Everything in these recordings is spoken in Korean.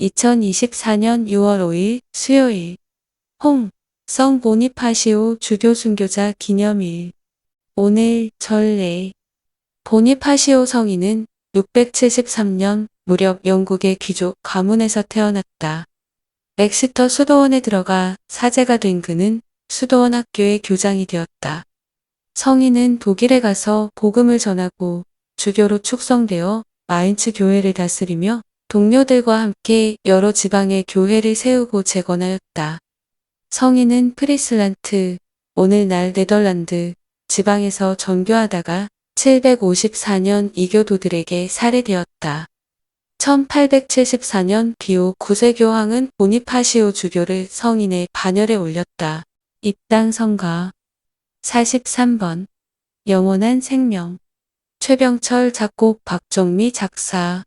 2024년 6월 5일 수요일 홍, 성 보니파시오 주교 순교자 기념일 오늘 전례 보니파시오 성인은 673년 무렵 영국의 귀족 가문에서 태어났다. 엑스터 수도원에 들어가 사제가 된 그는 수도원 학교의 교장이 되었다. 성인은 독일에 가서 복음을 전하고 주교로 축성되어 마인츠 교회를 다스리며 동료들과 함께 여러 지방의 교회를 세우고 재건하였다. 성인은 프리슬란트, 오늘날 네덜란드 지방에서 전교하다가 754년 이교도들에게 살해되었다. 1874년 비오 9세 교황은 보니파시오 주교를 성인의 반열에 올렸다. 입당 성가 43번 영원한 생명 최병철 작곡 박정미 작사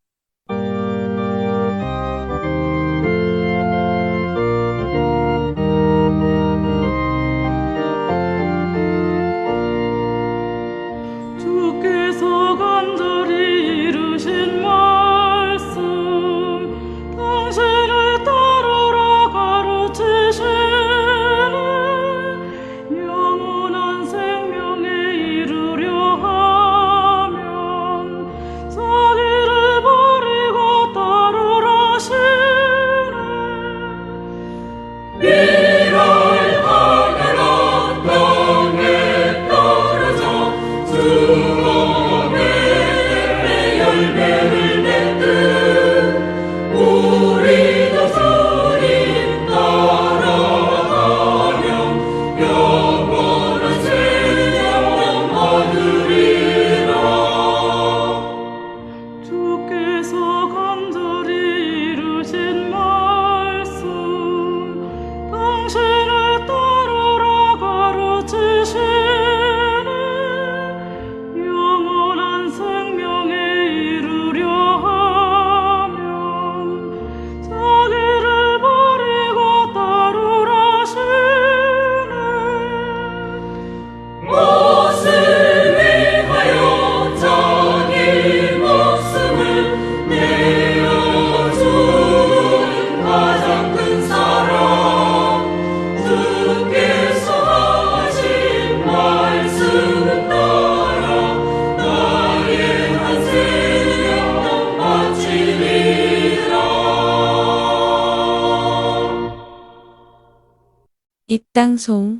입당송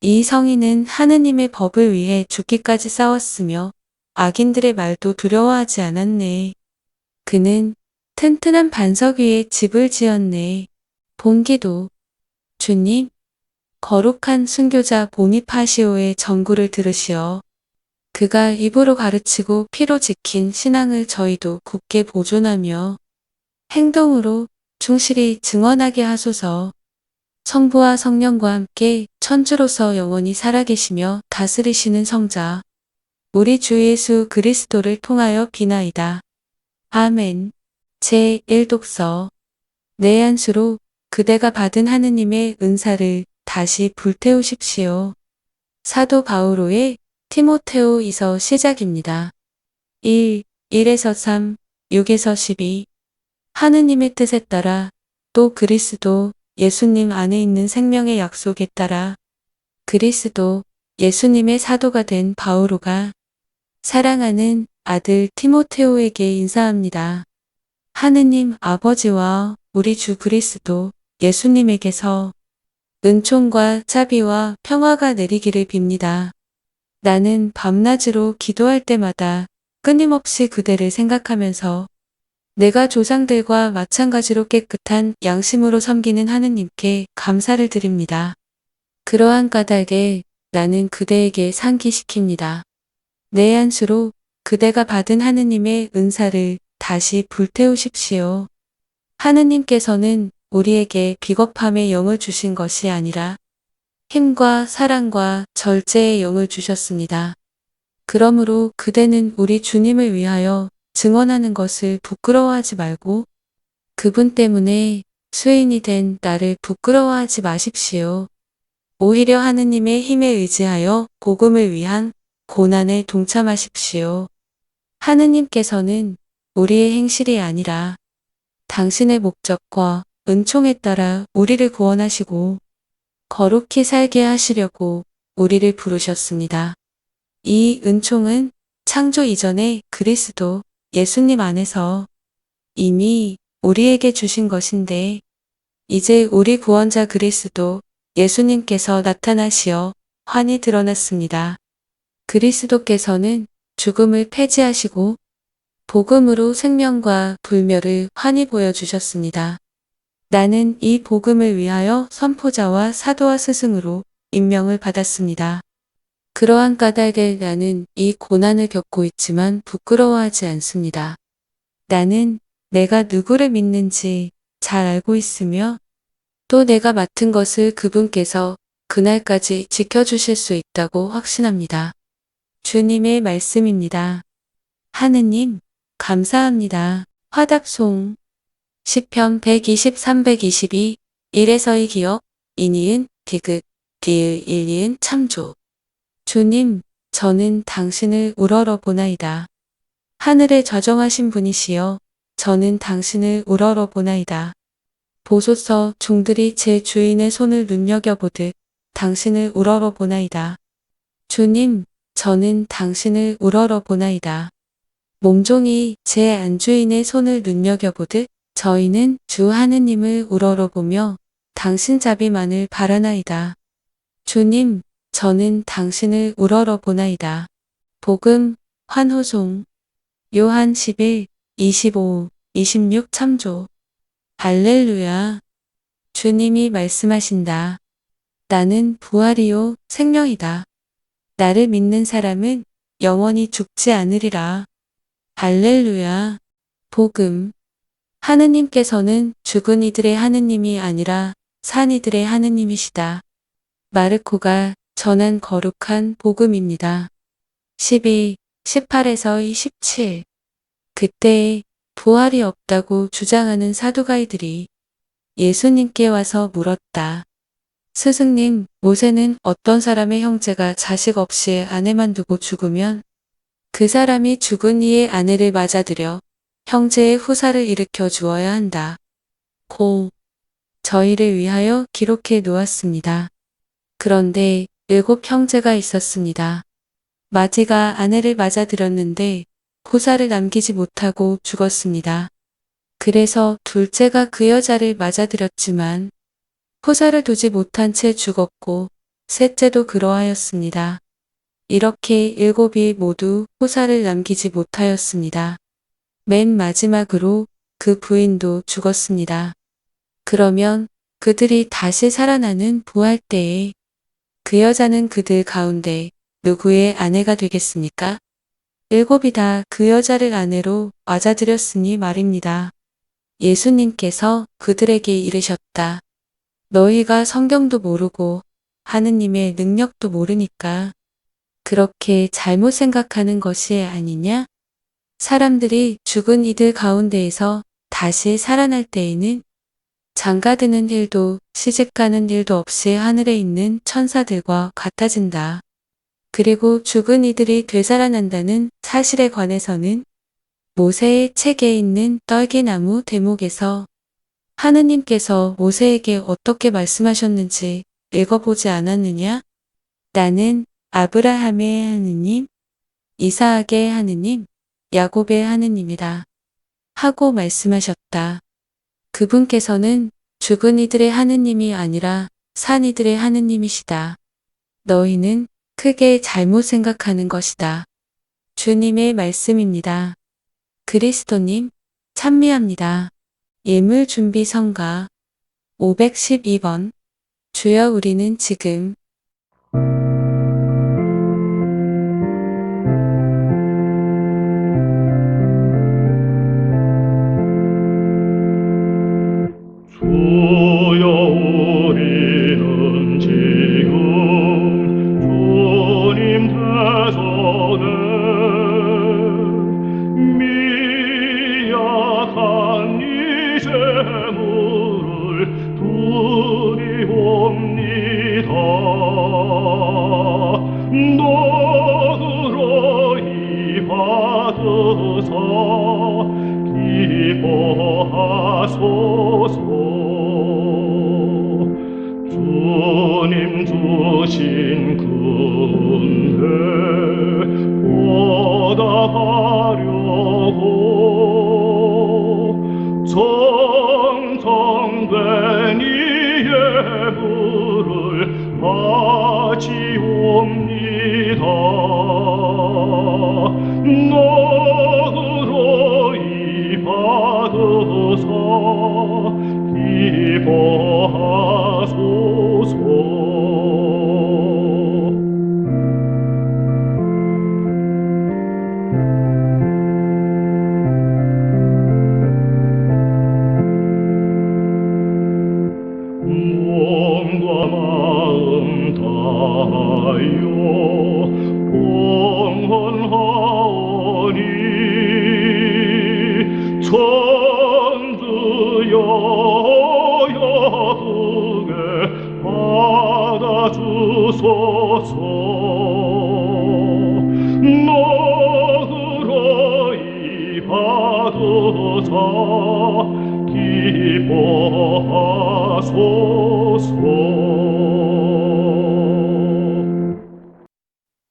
이 성인은 하느님의 법을 위해 죽기까지 싸웠으며 악인들의 말도 두려워하지 않았네. 그는 튼튼한 반석 위에 집을 지었네. 본기도 주님 거룩한 순교자 보니파시오의 전구를 들으시어 그가 입으로 가르치고 피로 지킨 신앙을 저희도 굳게 보존하며 행동으로 충실히 증언하게 하소서. 성부와 성령과 함께 천주로서 영원히 살아계시며 다스리시는 성자, 우리 주 예수 그리스도를 통하여 비나이다. 아멘. 제1독서 내 안수로 그대가 받은 하느님의 은사를 다시 불태우십시오. 사도 바오로의 티모테오 이서 시작입니다. 1, 1에서 3, 6에서 12 하느님의 뜻에 따라 또 그리스도 예수님 안에 있는 생명의 약속에 따라 그리스도 예수님의 사도가 된 바오로가 사랑하는 아들 티모테오에게 인사합니다. 하느님 아버지와 우리 주 그리스도 예수님에게서 은총과 자비와 평화가 내리기를 빕니다. 나는 밤낮으로 기도할 때마다 끊임없이 그대를 생각하면서 내가 조상들과 마찬가지로 깨끗한 양심으로 섬기는 하느님께 감사를 드립니다. 그러한 까닭에 나는 그대에게 상기시킵니다. 내 안수로 그대가 받은 하느님의 은사를 다시 불태우십시오. 하느님께서는 우리에게 비겁함의 영을 주신 것이 아니라 힘과 사랑과 절제의 영을 주셨습니다. 그러므로 그대는 우리 주님을 위하여 증언하는 것을 부끄러워하지 말고 그분 때문에 수인이 된 나를 부끄러워하지 마십시오. 오히려 하느님의 힘에 의지하여 복음을 위한 고난에 동참하십시오. 하느님께서는 우리의 행실이 아니라 당신의 목적과 은총에 따라 우리를 구원하시고 거룩히 살게 하시려고 우리를 부르셨습니다. 이 은총은 창조 이전에 그리스도 예수님 안에서 이미 우리에게 주신 것인데 이제 우리 구원자 그리스도 예수님께서 나타나시어 환히 드러났습니다. 그리스도께서는 죽음을 폐지하시고 복음으로 생명과 불멸을 환히 보여주셨습니다. 나는 이 복음을 위하여 선포자와 사도와 스승으로 임명을 받았습니다. 그러한 까닭에 나는 이 고난을 겪고 있지만 부끄러워하지 않습니다. 나는 내가 누구를 믿는지 잘 알고 있으며 또 내가 맡은 것을 그분께서 그날까지 지켜주실 수 있다고 확신합니다. 주님의 말씀입니다. 하느님, 감사합니다. 화답송 시편 123, 122 1에서의 기억 이니은 디귿 디을 일리은 참조 주님, 저는 당신을 우러러 보나이다. 하늘에 좌정하신 분이시여 저는 당신을 우러러 보나이다. 보소서 종들이 제 주인의 손을 눈여겨보듯 당신을 우러러 보나이다. 주님, 저는 당신을 우러러 보나이다. 몸종이 제 안주인의 손을 눈여겨보듯 저희는 주 하느님을 우러러 보며 당신 자비만을 바라나이다. 주님, 저는 당신을 우러러 보나이다. 복음, 환호송, 요한 11, 25, 26 참조. 할렐루야. 주님이 말씀하신다. 나는 부활이요 생명이다. 나를 믿는 사람은 영원히 죽지 않으리라. 할렐루야. 복음. 하느님께서는 죽은 이들의 하느님이 아니라 산 이들의 하느님이시다. 마르코가 전한 거룩한 복음입니다. 12, 18에서 27. 그때에 부활이 없다고 주장하는 사두가이들이 예수님께 와서 물었다. 스승님, 모세는 어떤 사람의 형제가 자식 없이 아내만 두고 죽으면 그 사람이 죽은 이의 아내를 맞아들여 형제의 후사를 일으켜 주어야 한다. 고. 저희를 위하여 기록해 놓았습니다. 그런데 일곱 형제가 있었습니다. 마지가 아내를 맞아들였는데 후사를 남기지 못하고 죽었습니다. 그래서 둘째가 그 여자를 맞아들였지만 후사를 두지 못한 채 죽었고 셋째도 그러하였습니다. 이렇게 일곱이 모두 후사를 남기지 못하였습니다. 맨 마지막으로 그 부인도 죽었습니다. 그러면 그들이 다시 살아나는 부활 때에 그 여자는 그들 가운데 누구의 아내가 되겠습니까? 일곱이 다 그 여자를 아내로 맞아들였으니 말입니다. 예수님께서 그들에게 이르셨다. 너희가 성경도 모르고 하느님의 능력도 모르니까 그렇게 잘못 생각하는 것이 아니냐? 사람들이 죽은 이들 가운데에서 다시 살아날 때에는 장가드는 일도 시집가는 일도 없이 하늘에 있는 천사들과 같아진다. 그리고 죽은 이들이 되살아난다는 사실에 관해서는 모세의 책에 있는 떨기나무 대목에서 하느님께서 모세에게 어떻게 말씀하셨는지 읽어보지 않았느냐? 나는 아브라함의 하느님, 이사악의 하느님, 야곱의 하느님이다. 하고 말씀하셨다. 그분께서는 죽은 이들의 하느님이 아니라 산 이들의 하느님이시다. 너희는 크게 잘못 생각하는 것이다. 주님의 말씀입니다. 그리스도님, 찬미합니다. 예물 준비 성가 512번 주여 우리는 지금 burul,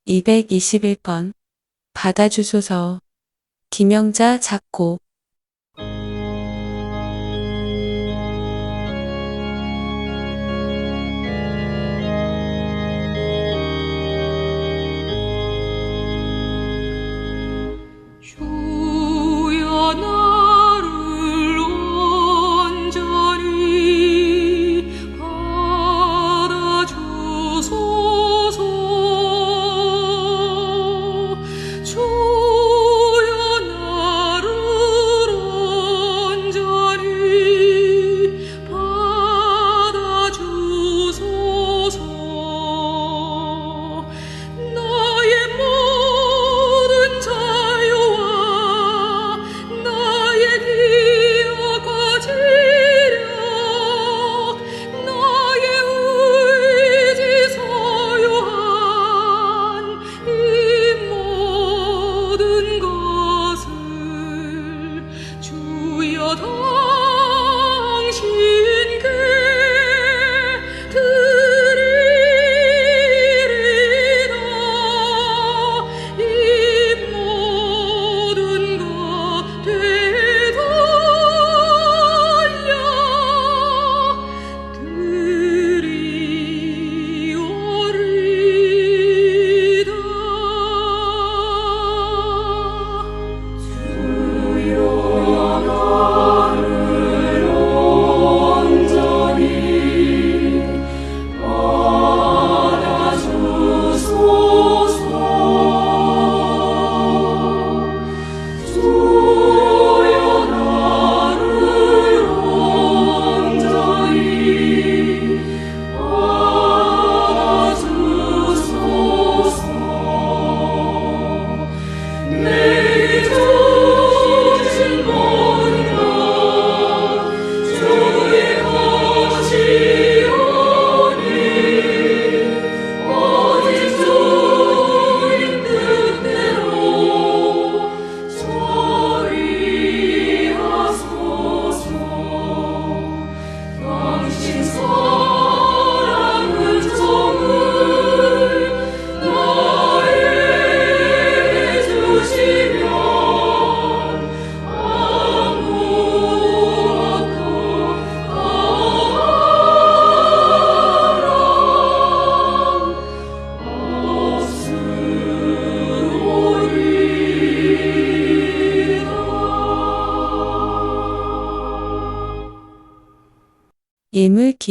221번 받아주소서. 김영자 작곡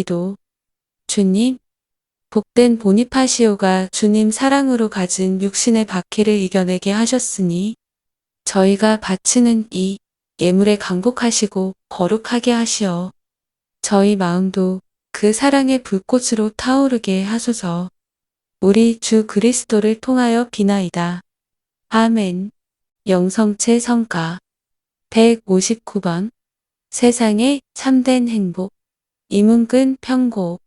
기도. 주님 복된 보니파시오가 주님 사랑으로 가진 육신의 박해를 이겨내게 하셨으니 저희가 바치는 이 예물에 강복하시고 거룩하게 하시어 저희 마음도 그 사랑의 불꽃으로 타오르게 하소서. 우리 주 그리스도를 통하여 비나이다. 아멘. 영성체 성가. 159번. 세상의 참된 행복 이문근 평곡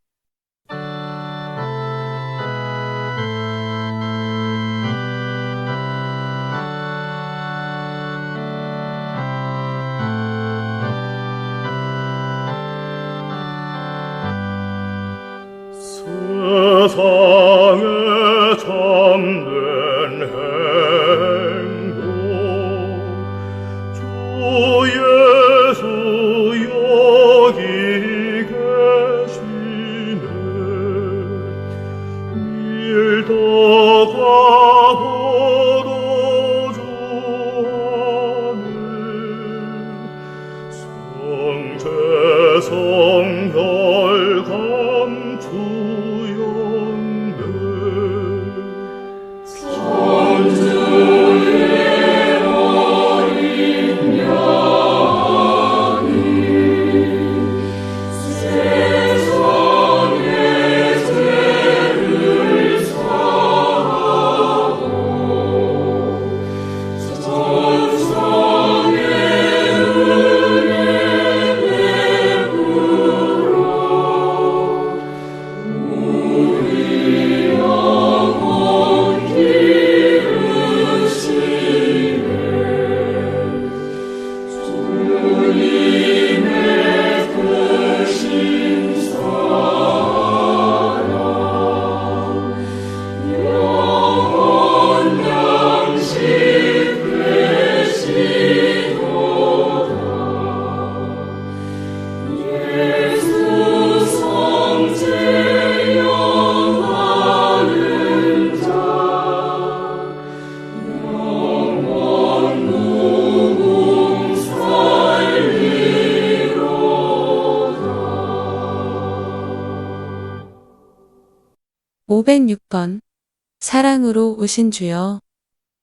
사랑으로 오신 주여,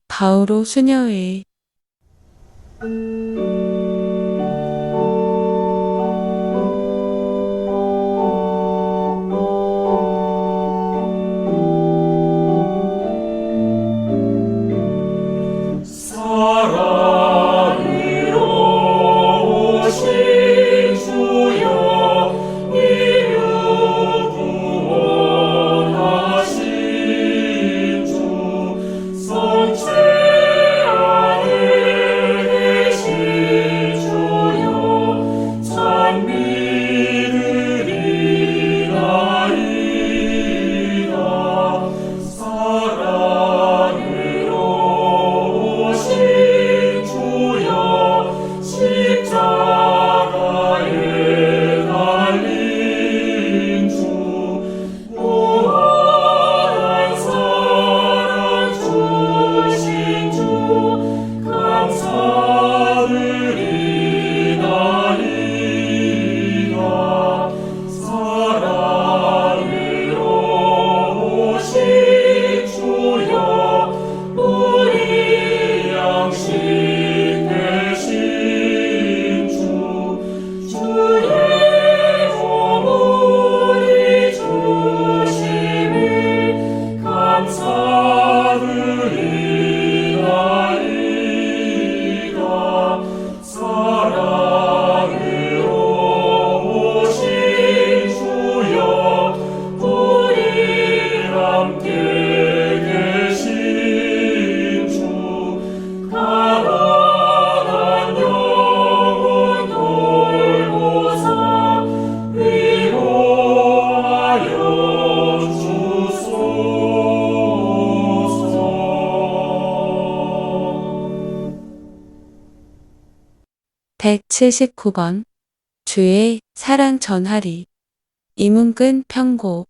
바오로 수녀의. 79번 주의 사랑 전하리. 이문근 평고.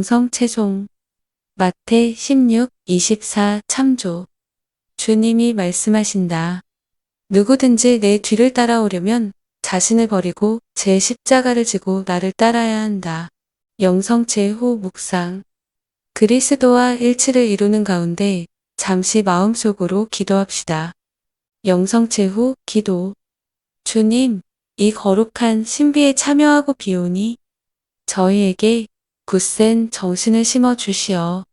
영성 채송 마태 16, 24 참조 주님이 말씀하신다. 누구든지 내 뒤를 따라오려면 자신을 버리고 제 십자가를 지고 나를 따라야 한다. 영성체 후 묵상 그리스도와 일치를 이루는 가운데 잠시 마음속으로 기도합시다. 영성체 후 기도 주님, 이 거룩한 신비에 참여하고 비오니 저희에게 굳센 정신을 심어 주시어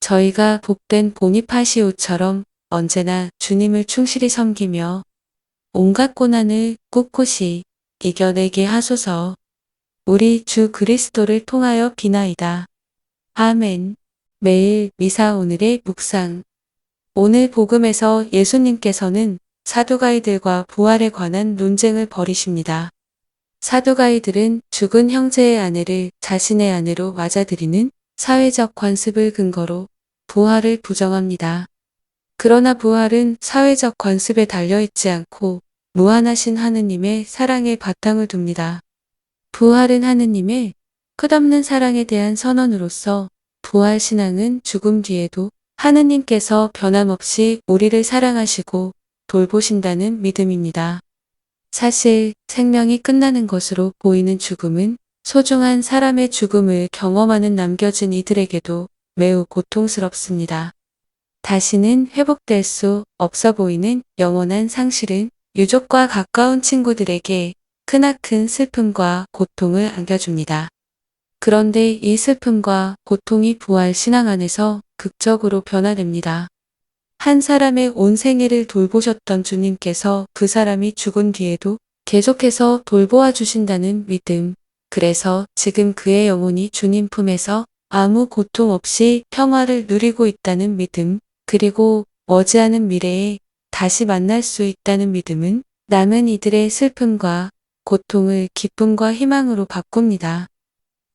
저희가 복된 보니파시오처럼 언제나 주님을 충실히 섬기며 온갖 고난을 꿋꿋이 이겨내게 하소서. 우리 주 그리스도를 통하여 비나이다. 아멘. 매일 미사 오늘의 묵상. 오늘 복음에서 예수님께서는 사두가이들과 부활에 관한 논쟁을 벌이십니다. 사두가이들은 죽은 형제의 아내를 자신의 아내로 맞아들이는 사회적 관습을 근거로 부활을 부정합니다. 그러나 부활은 사회적 관습에 달려있지 않고 무한하신 하느님의 사랑에 바탕을 둡니다. 부활은 하느님의 끝없는 사랑에 대한 선언으로서 부활 신앙은 죽음 뒤에도 하느님께서 변함없이 우리를 사랑하시고 돌보신다는 믿음입니다. 사실 생명이 끝나는 것으로 보이는 죽음은 소중한 사람의 죽음을 경험하는 남겨진 이들에게도 매우 고통스럽습니다. 다시는 회복될 수 없어 보이는 영원한 상실은 유족과 가까운 친구들에게 크나큰 슬픔과 고통을 안겨줍니다. 그런데 이 슬픔과 고통이 부활 신앙 안에서 극적으로 변화됩니다. 한 사람의 온 생애를 돌보셨던 주님께서 그 사람이 죽은 뒤에도 계속해서 돌보아 주신다는 믿음. 그래서 지금 그의 영혼이 주님 품에서 아무 고통 없이 평화를 누리고 있다는 믿음, 그리고 머지않은 미래에 다시 만날 수 있다는 믿음은 남은 이들의 슬픔과 고통을 기쁨과 희망으로 바꿉니다.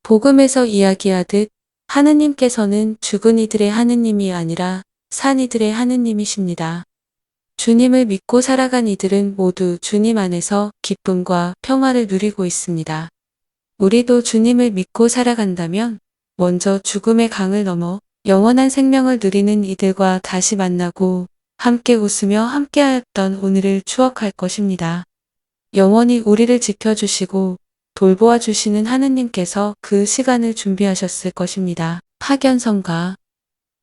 복음에서 이야기하듯 하느님께서는 죽은 이들의 하느님이 아니라 산 이들의 하느님이십니다. 주님을 믿고 살아간 이들은 모두 주님 안에서 기쁨과 평화를 누리고 있습니다. 우리도 주님을 믿고 살아간다면 먼저 죽음의 강을 넘어 영원한 생명을 누리는 이들과 다시 만나고 함께 웃으며 함께하였던 오늘을 추억할 것입니다. 영원히 우리를 지켜주시고 돌보아 주시는 하느님께서 그 시간을 준비하셨을 것입니다. 파견성가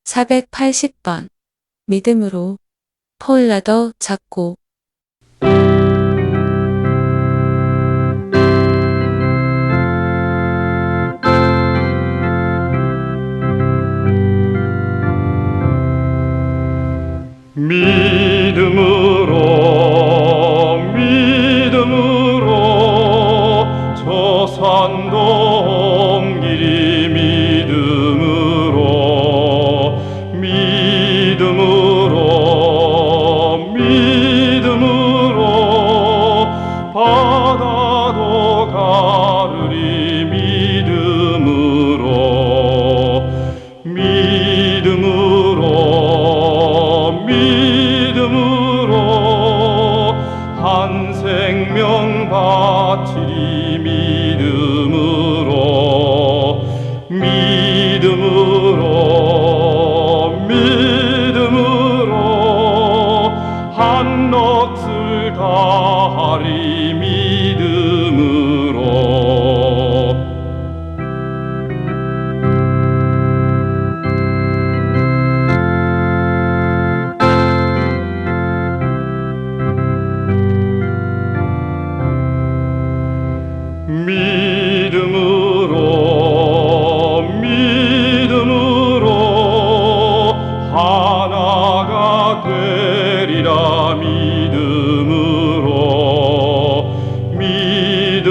480번. 믿음으로 폴라더 작고. 믿음으로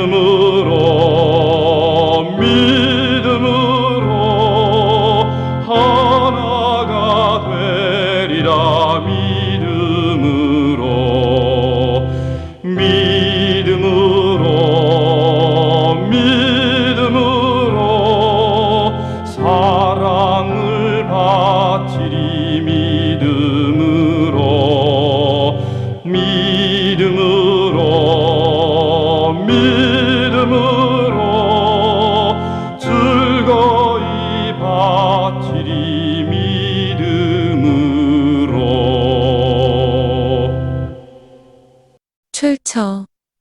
믿